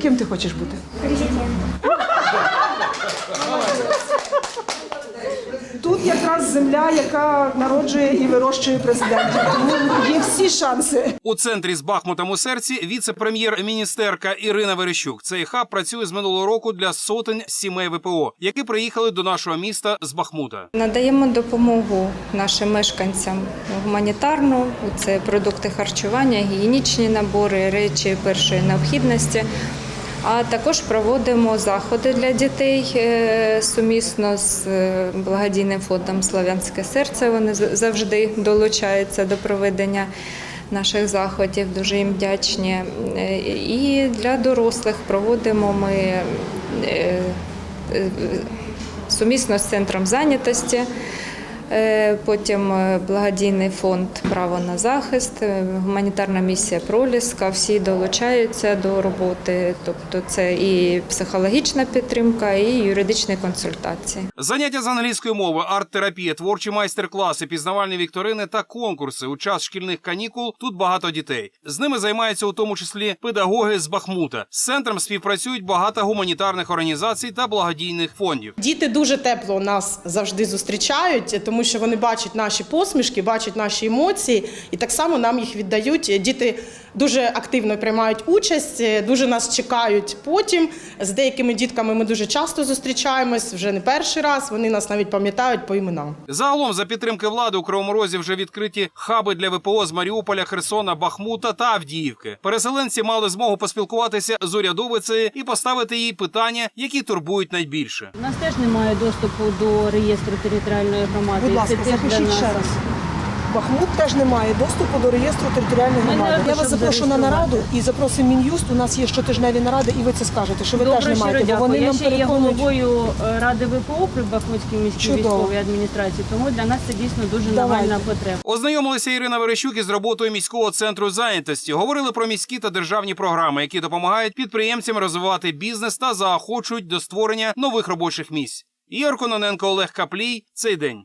Ким ти хочеш бути? Тут якраз земля, яка народжує і вирощує президентів. Тому є всі шанси. У центрі з Бахмутом у серці віце-прем'єр-міністерка Ірина Верещук. Цей хаб працює з минулого року для сотень сімей ВПО, які приїхали до нашого міста з Бахмута. Надаємо допомогу нашим мешканцям гуманітарну. Це продукти харчування, гігієнічні набори, речі першої необхідності. А також проводимо заходи для дітей е, сумісно з е, благодійним фондом Славянське серце. Вони завжди долучаються до проведення наших заходів. Дуже їм вдячні. Е, І для дорослих проводимо ми сумісно з центром зайнятості. Е, Потім е, благодійний фонд Право на захист, е, гуманітарна місія Проліска. Всі долучаються до роботи. Тобто це і психологічна підтримка, і юридичні консультації. Заняття з англійської мови, арт-терапія, творчі майстер-класи, пізнавальні вікторини та конкурси у час шкільних канікул. Тут багато дітей. З ними займаються у тому числі педагоги з Бахмута. З центром співпрацюють багато гуманітарних організацій та благодійних фондів. Діти дуже тепло нас завжди зустрічають, тому що вони бачать наші посмішки, бачать наші емоції, і так само нам їх віддають. Діти дуже активно приймають участь, дуже нас чекають потім. З деякими дітками ми дуже часто зустрічаємось, вже не перший раз. Вони нас навіть пам'ятають по іменам. Загалом, за підтримки влади у Кривому Розі вже відкриті хаби для ВПО з Маріуполя, Херсона, Бахмута та Авдіївки. Переселенці мали змогу поспілкуватися з урядовицею і поставити їй питання, які турбують найбільше. У нас теж немає доступу до реєстру територіальної громади. Будь ласка, це теж для запишіть нас. ще раз. Бахмут теж не має доступу до реєстру територіальної громади. Я вас запрошу на нараду і запросимо Мін'юст. У нас є щотижневі наради, і ви це скажете, що ви Добре, теж не маєте, бо вони Я нам ще є головою е, ради ВПО при Бахмутській міській Чудово. військовій адміністрації, тому для нас це дійсно дуже нагальна потреба. Ознайомилися Ірина Верещук із роботою міського центру зайнятості. Говорили про міські та державні програми, які допомагають підприємцям розвивати бізнес та заохочують до створення нових робочих місць. Ігор Кононенко, Олег Каплій. Цей день.